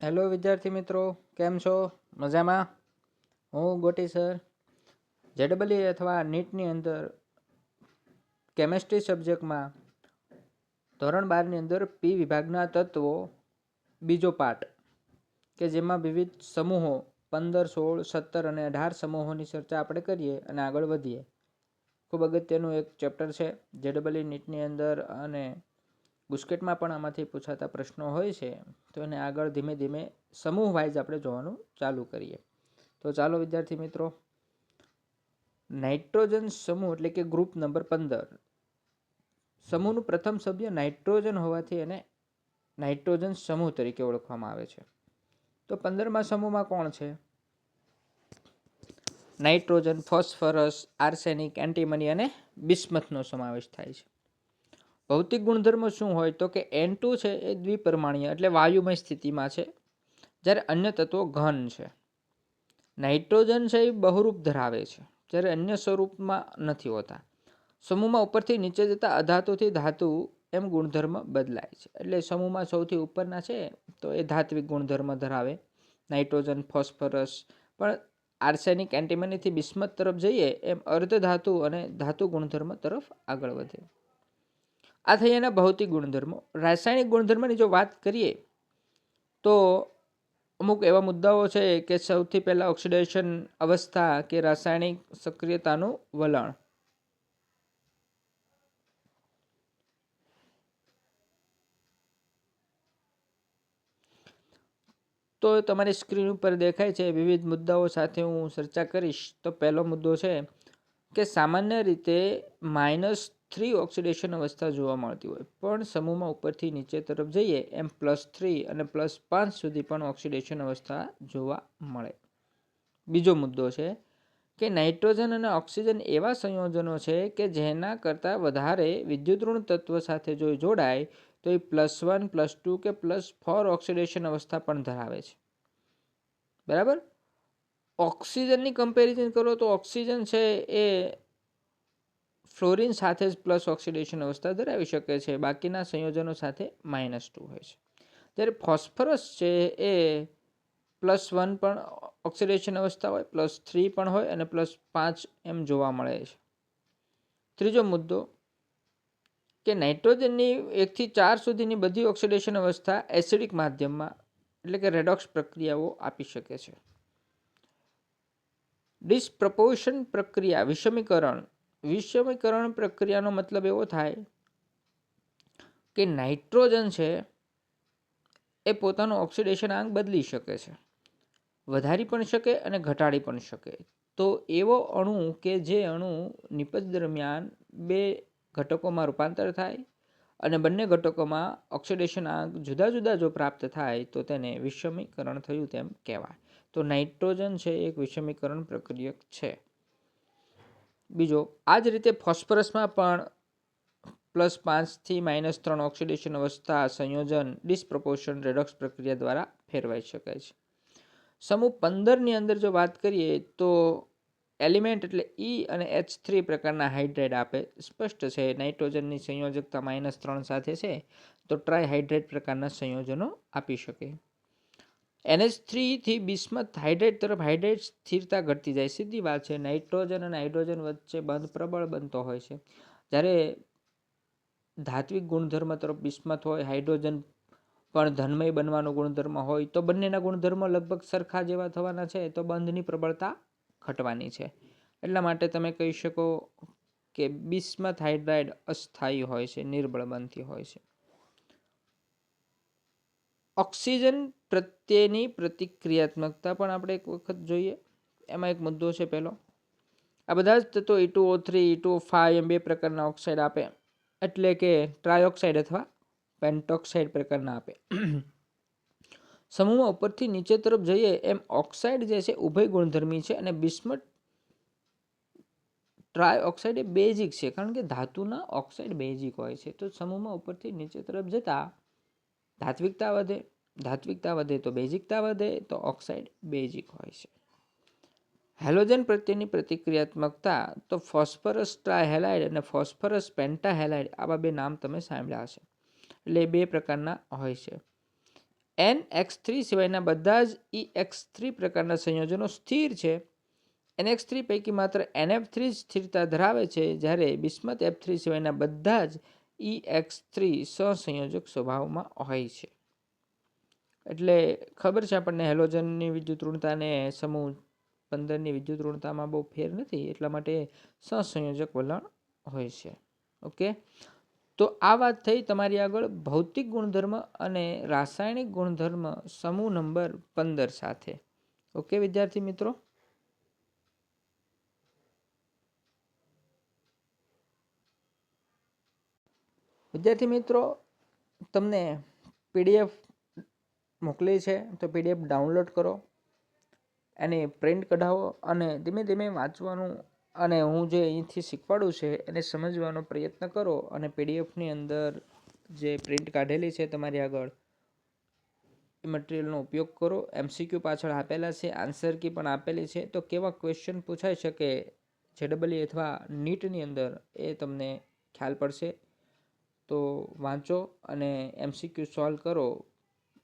Hello વિદ્યાર્થી મિત્રો. કેમ છો? મજામાં? હું ગોટી સર જેડબલઈ અથવા નીટની અંદર કેમેસ્ટ્રી સબ્જેક્ટમાં ધોરણ બારની અંદર પી વિભાગના તત્વો, બીજો પાઠ, કે જેમાં વિવિધ સમૂહો, પંદર, સોળ, સત્તર અને અઢાર સમૂહોની ચર્ચા આપણે કરીએ અને આગળ વધીએ. ખૂબ અગત્યનું એક ચેપ્ટર છે જેડબલઈ નીટની અંદર અને ગુસ્કેટમાં પણ આમાંથી પૂછાતા પ્રશ્નો હોય છે, તો એને આગળ ધીમે ધીમે સમૂહ વાઇઝ આપણે જોવાનું ચાલુ કરીએ. તો ચાલો વિદ્યાર્થી મિત્રો, નાઇટ્રોજન સમૂહ એટલે કે ગ્રુપ નંબર પંદર. સમૂહનું પ્રથમ સભ્ય નાઇટ્રોજન હોવાથી એને નાઇટ્રોજન સમૂહ તરીકે ઓળખવામાં આવે છે. તો પંદરમા સમૂહમાં કોણ છે? નાઇટ્રોજન, ફોસ્ફરસ, આર્સેનિક, એન્ટીમની અને બિસ્મથનો સમાવેશ થાય છે. ભૌતિક ગુણધર્મો શું હોય તો કે એન ટુ છે એ દ્વિપરમાણીય એટલે વાયુમય સ્થિતિમાં છે, જ્યારે અન્ય તત્વો ઘન છે. નાઇટ્રોજન છે એ બહુરૂપ ધરાવે છે, જ્યારે અન્ય સ્વરૂપમાં નથી હોતા. સમૂહમાં ઉપરથી નીચે જતા અધાતુથી ધાતુ એમ ગુણધર્મ બદલાય છે. એટલે સમૂહમાં સૌથી ઉપરના છે તો એ ધાત્વિક ગુણધર્મ ધરાવે. નાઇટ્રોજન, ફોસ્ફરસ, પણ આર્સેનિક એન્ટીમનીથી બિસ્મત તરફ જઈએ એમ અર્ધ ધાતુ અને ધાતુ ગુણધર્મ તરફ આગળ વધે. આ થઈ એના ભૌતિક ગુણધર્મો. રાસાયણિક ગુણધર્મની જો વાત કરીએ, તો અમુક એવા મુદ્દાઓ છે કે સૌથી પહેલાં ઓક્સિડેશન અવસ્થા કે રાસાયણિક સક્રિયતાનું વલણ. તો તમારી સ્ક્રીન ઉપર દેખાય છે વિવિધ મુદ્દાઓ સાથે હું ચર્ચા કરીશ. તો પહેલો મુદ્દો છે કે સામાન્ય રીતે માઇનસ થ્રી ઓક્સિડેશન અવસ્થા જોવા મળતી હોય. પણ સમૂહમાં ઉપરથી નીચે તરફ જઈએ, એમ પ્લસ થ્રી અને પ્લસ પાંચ સુધી પણ ઓક્સિડેશન અવસ્થા જોવા મળે. બીજો મુદ્દો છે કે નાઇટ્રોજન અને ઓક્સિજન એવા સંયોજનો છે કે જેના કરતાં વધારે વિદ્યુતઋણ તત્વ સાથે જો જોડાય, તો એ પ્લસ વન પ્લસ ટુ કે પ્લસ ફોર ઓક્સિડેશન અવસ્થા પણ ધરાવે છે. બરાબર? ઓક્સિજનની કમ્પેરિઝન કરો તો ઓક્સિજન છે એ ફ્લોરિન સાથે જ પ્લસ ઓક્સિડેશન અવસ્થા ધરાવી શકે છે. બાકીના સંયોજનો સાથે માઇનસ ટુ હોય છે. ત્યારે ફોસ્ફરસ છે એ પ્લસ વન પણ ઓક્સિડેશન અવસ્થા હોય, પ્લસ થ્રી પણ હોય અને પ્લસ પાંચ એમ જોવા મળે છે. ત્રીજો મુદ્દો કે નાઇટ્રોજનની એકથી ચાર સુધીની બધી ઓક્સિડેશન અવસ્થા એસિડિક માધ્યમમાં એટલે કે રેડોક્સ પ્રક્રિયાઓ આપી શકે છે. ડિસ્પ્રપોશન પ્રક્રિયા વિષમીકરણ વિષમીકરણ પ્રક્રિયાનો મતલબ એવો થાય કે નાઇટ્રોજન છે એ પોતાનું ઓક્સિડેશન આંક બદલી શકે છે. વધારી પણ શકે અને ઘટાડી પણ શકે. તો એવો અણુ કે જે અણુ નિપજ દરમિયાન બે ઘટકોમાં રૂપાંતર થાય અને બંને ઘટકોમાં ઓક્સિડેશન આંક જુદા જુદા જો પ્રાપ્ત થાય તો તેને વિષમીકરણ થયું તેમ કહેવાય. તો નાઇટ્રોજન છે એક વિષમીકરણ પ્રક્રિયક છે. બીજો આ જ રીતે ફોસ્ફરસમાં પણ પ્લસ પાંચથી માઇનસ ત્રણ ઓક્સિડેશન અવસ્થા સંયોજન ડિસ્પ્રપોર્શન રેડોક્સ પ્રક્રિયા દ્વારા ફેરવાઈ શકાય છે. સમૂહ પંદરની અંદર જો વાત કરીએ તો એલિમેન્ટ એટલે ઈ અને એચ થ્રી પ્રકારના હાઇડ્રેટ આપે. સ્પષ્ટ છે, નાઇટ્રોજનની સંયોજકતા માઇનસ ત્રણ સાથે છે, તો ટ્રાયહાઇડ્રેટ પ્રકારના સંયોજનો આપી શકે. એનએચ થ્રીથી બિસ્મત હાઇડ્રેટ તરફ હાઇડ્રેટ સ્થિરતા ઘટતી જાય. સીધી વાત છે, નાઇટ્રોજન અને હાઇડ્રોજન વચ્ચે બંધ પ્રબળ બનતો હોય છે. જ્યારે ધાત્વિક ગુણધર્મ તરફ બિસ્મત હોય, હાઇડ્રોજન પણ ધનમય બનવાનો ગુણધર્મ હોય, તો બંનેના ગુણધર્મો લગભગ સરખા જેવા થવાના છે, તો બંધની પ્રબળતા ઘટવાની છે. એટલા માટે તમે કહી શકો કે બિસ્મત હાઇડ્રાઇડ અસ્થાયી હોય છે, નિર્બળ બનતી હોય છે. ઓક્સિજન પ્રત્યેની પ્રતિક્રિયાત્મકતા પણ આપણે એક વખત જોઈએ. એમાં એક મુદ્દો છે પહેલો. આ બધા જ તત્વો E two O three two five એમ બે પ્રકારના ઓક્સાઇડ આપે. એટલે કે ટ્રાયોક્સાઇડ અથવા પેન્ટોક્સાઇડ પ્રકારના આપે. સમૂહમાં ઉપરથી નીચે તરફ જઈએ એમ ઓક્સાઇડ જે છે ઉભય ગુણધર્મી છે અને બિસ્મટ ટ્રાય ઓક્સાઇડ એ બેઝિક છે કારણ કે ધાતુના ઓક્સાઇડ બેઝિક હોય છે. તો સમૂહમાં ઉપરથી નીચે તરફ જતાં ધાત્વિકતા વધે ધાત્વિકતા વધે તો બેઝિકતા વધે તો ઓક્સાઇડ બેઝિક હોય છે. હેલોજન પ્રત્યેની પ્રતિક્રિયાત્મકતા તો ફોસ્ફરસ ટ્રાયહેલાઇડ અને ફોસ્ફરસ પેન્ટાહેલાઇડ આવા બે નામ તમે સાંભળ્યા હશે. એટલે બે પ્રકારના હોય છે. એન એક્સ થ્રી સિવાયના બધા જ ઈ એક્સ થ્રી પ્રકારના સંયોજનો સ્થિર છે. એન એક્સ થ્રી પૈકી માત્ર એન એફ થ્રી સ્થિરતા ધરાવે છે, જ્યારે બિસ્મત એફ થ્રી સિવાયના બધા જ ઈ એક્સ થ્રી સહસંયોજક સ્વભાવમાં હોય છે. એટલે ખબર છે આપણને હેલોજનની વિદ્યુત ઋણતાને સમૂહ પંદરની વિદ્યુત ઋણતામાં બહુ ફેર નથી, એટલા માટે સહસંયોજક વલણ હોય છે. ઓકે? તો આ વાત થઈ તમારી આગળ ભૌતિક ગુણધર્મ અને રાસાયણિક ગુણધર્મ સમૂહ નંબર પંદર સાથે. ઓકે વિદ્યાર્થી મિત્રો? વિદ્યાર્થી મિત્રો, તમને પીડીએફ મોકલી છે, તો પીડીએફ ડાઉનલોડ કરો એની પ્રિન્ટ કઢાવો અને ધીમે ધીમે વાંચવાનું અને હું જે અહીંથી શીખવાડું છે, એને સમજવાનો પ્રયત્ન કરો અને પીડીએફની અંદર જે પ્રિન્ટ કાઢેલી છે તમારી આગળ, એ મટીરિયલનો ઉપયોગ કરો. એમસીક્યુ પાછળ આપેલા છે, આન્સર કી પણ આપેલી છે. તો કેવા ક્વેશ્ચન પૂછાઈ શકે જેડબલઈ અથવા નીટની અંદર એ તમને ખ્યાલ પડશે. તો વાંચો અને એમસીક્યુ સોલ્વ કરો.